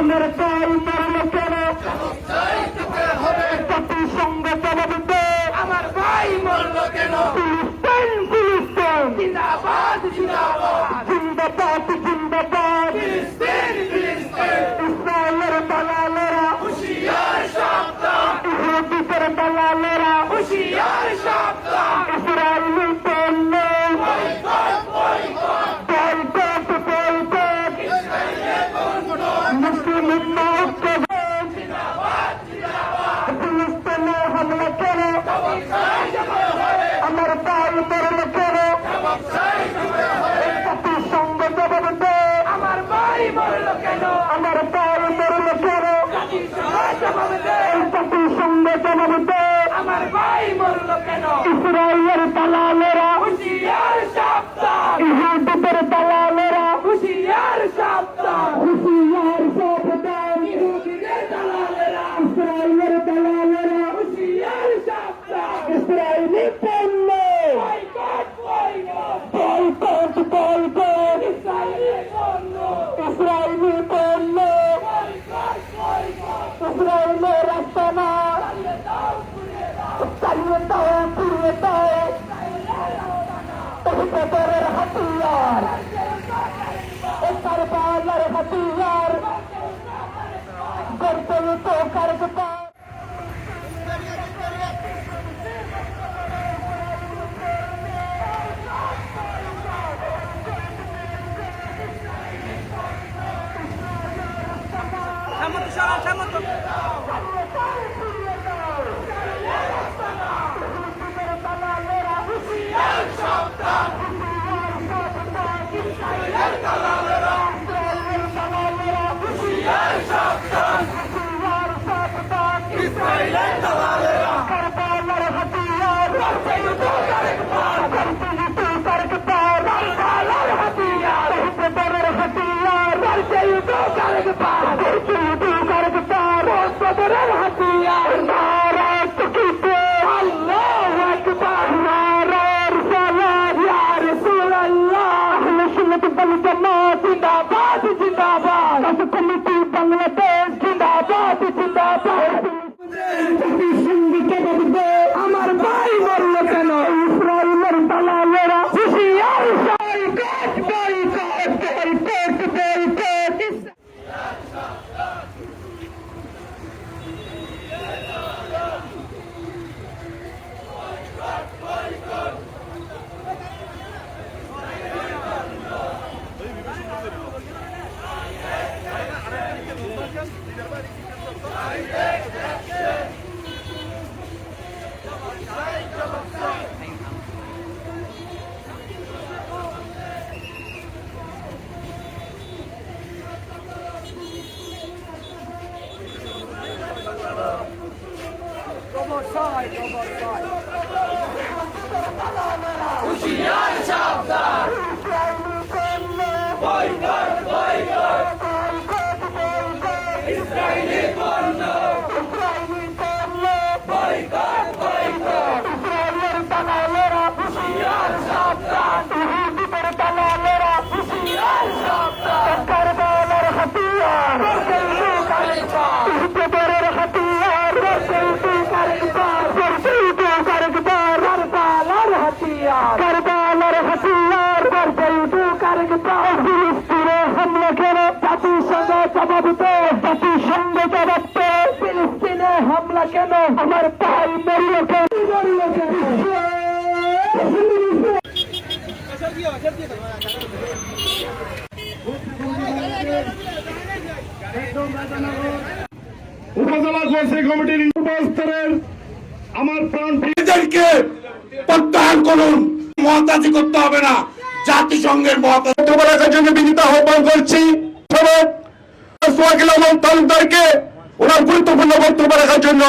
আমার মরল কেন জাতিসংঘ জবাব দে আমার ভাই মরল কেন? ফিলিস্তিন ফিলিস্তিন জিন্দাবাদ জিন্দাবাদ। জিন্দাবাদ জিন্দাবাদ। ফিলিস্তিন ফিলিস্তিন ইসরায়েলের দালালেরা। হুশিয়ার সাবধান। ইহুদিদের দালালেরা। হুশিয়ার সাবধান ইসরায়েলি পণ্য বয়কট বয়কট বয়কট বয়কট মুসলিম ঐক্য জিন্দাবাদ জিন্দাবাদ ফিলিস্তিনে হামলা কেন জবাবচাই জবাব হবে আমার ভাই মরল কেন জবাবচাই জবাব হবে জাতিসংঘ জবাব দে আমার ভাই মরল কেন আমার ভাই মরল কেন জাতিসংঘ জবাব দে জাতিসংঘ জবাব দে আমার ভাই মরল কেন? ইসরায়েলের দালালেরা। হুশিয়ার সাবধান। ইহুদিদের দালালেরা। হুশিয়ার সাবধান। হুশিয়ার সাবধান। ইহুদিদের দালালেরা। ইসরায়েলের দালালেরা। হুশিয়ার সাবধান। ইসরায়েলি পণ্য। Boycott boycott. Boycott boycott. Israeli পণ্য। ইসরায়েলি পণ্য বয়কট বয়কট ইসরায়েলের রাস্তা না চালিয়ে দাও ঘুরিয়ে পুড়িয়ে দাও তহিদের হাতিয়ার। কারবালার হাতিয়ার। করতে তো কারবার কারবালার মরল কেন ইসরায়েলের দালালেরা হুশিয়ার বয়কট বয়কট বয়কট বয়কট হুশিয়ার হামলা কেন? আমার ভাই মরিল উপজেলা গোষ্ঠী কমিটির উপস্তরের আমার প্রাণ এদেরকে প্রত্যাহার করুন। মহাতাজি করতে হবে না। জাতিসংঘের মহাতাজি রাখার জন্য বিনীত আহ্বান করছি। সোহাগিল তালুকদারকে ওনার গুরুত্বপূর্ণ বক্তব্য রাখার জন্য